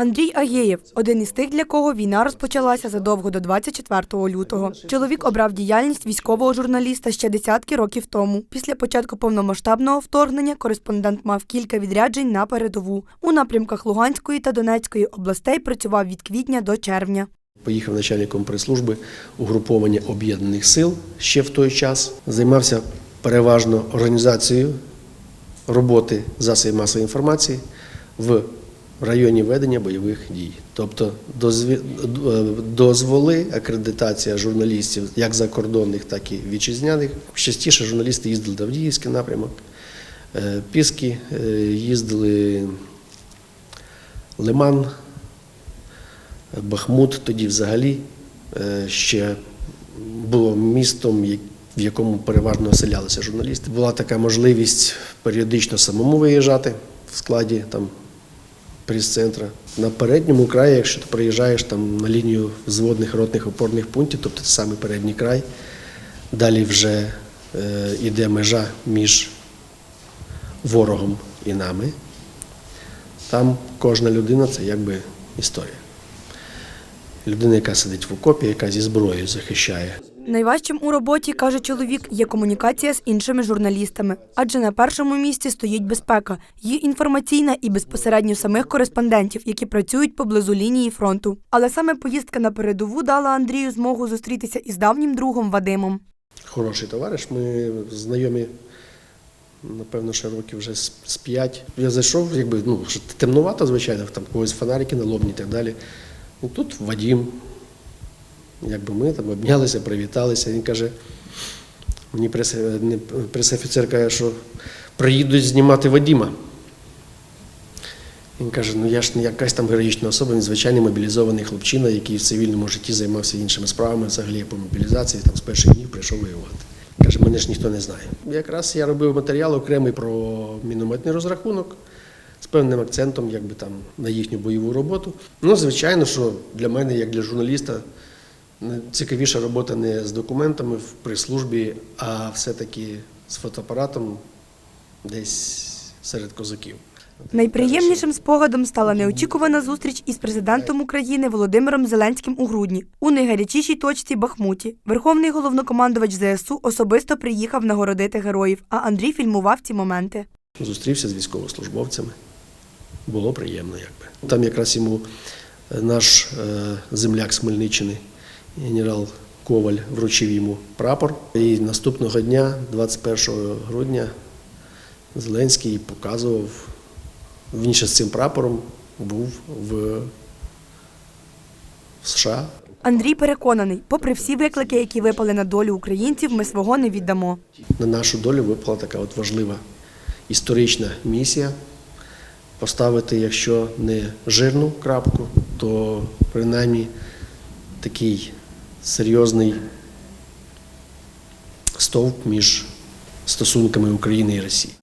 Андрій Агєєв один із тих, для кого війна розпочалася задовго до 24 лютого. Чоловік обрав діяльність військового журналіста ще десятки років тому. Після початку повномасштабного вторгнення кореспондент мав кілька відряджень на передову. У напрямках Луганської та Донецької областей працював від квітня до червня. Поїхав начальником прес-служби угруповання об'єднаних сил ще в той час. Займався переважно організацією роботи засобів масової інформації в районі ведення бойових дій. Тобто дозволи, акредитація журналістів як закордонних, так і вітчизняних. Частіше журналісти їздили до Авдіївський напрямок, е, Піски, е, їздили Лиман, Бахмут тоді взагалі е, ще було містом, в якому переважно оселялися журналісти. Була така можливість періодично самому виїжджати в складі там прес-центра. На передньому краї, якщо ти приїжджаєш там на лінію зводних ротних опорних пунктів, тобто це саме передній край, далі вже е, іде межа між ворогом і нами. Там кожна людина це якби історія. Людина, яка сидить в окопі, яка зі зброєю захищає. Найважчим у роботі, каже чоловік, є комунікація з іншими журналістами, адже на першому місці стоїть безпека, є інформаційна і безпосередньо самих кореспондентів, які працюють поблизу лінії фронту. Але саме поїздка на передову дала Андрію змогу зустрітися із давнім другом Вадимом. Хороший товариш, ми знайомі, напевно, ще років вже з п'ять. Я зайшов, якби ну, темнувато, звичайно, там когось фонарики налобні і так далі. І тут Вадім. Якби ми там обнялися, привіталися. Він каже, мені прес-офіцер каже, що приїдуть знімати Вадіма. Він каже, ну я ж не якась там героїчна особа, він звичайний мобілізований хлопчина, який в цивільному житті займався іншими справами, взагалі по мобілізації, там з перших днів прийшов воювати. Каже, мене ж ніхто не знає. Якраз я робив матеріал окремий про мінометний розрахунок з певним акцентом якби там, на їхню бойову роботу. Ну, звичайно, що для мене, як для журналіста, цікавіша робота не з документами в прес-службі, а все-таки з фотоапаратом десь серед козаків. Найприємнішим спогадом стала неочікувана зустріч із президентом України Володимиром Зеленським у грудні у найгарячішій точці Бахмуті. Верховний головнокомандувач ЗСУ особисто приїхав нагородити героїв, а Андрій фільмував ці моменти. Зустрівся з військовослужбовцями. Було приємно, якби. Там якраз йому е, наш е, земляк з Хмельниччини, генерал Коваль, вручив йому прапор. І наступного дня, 21 грудня, Зеленський показував, він ще з цим прапором був в, в США. Андрій переконаний, попри всі виклики, які випали на долю українців, ми свого не віддамо. На нашу долю випала така от важлива історична місія поставити, якщо не жирну крапку, то принаймні такий серйозний стовп між стосунками України і Росії.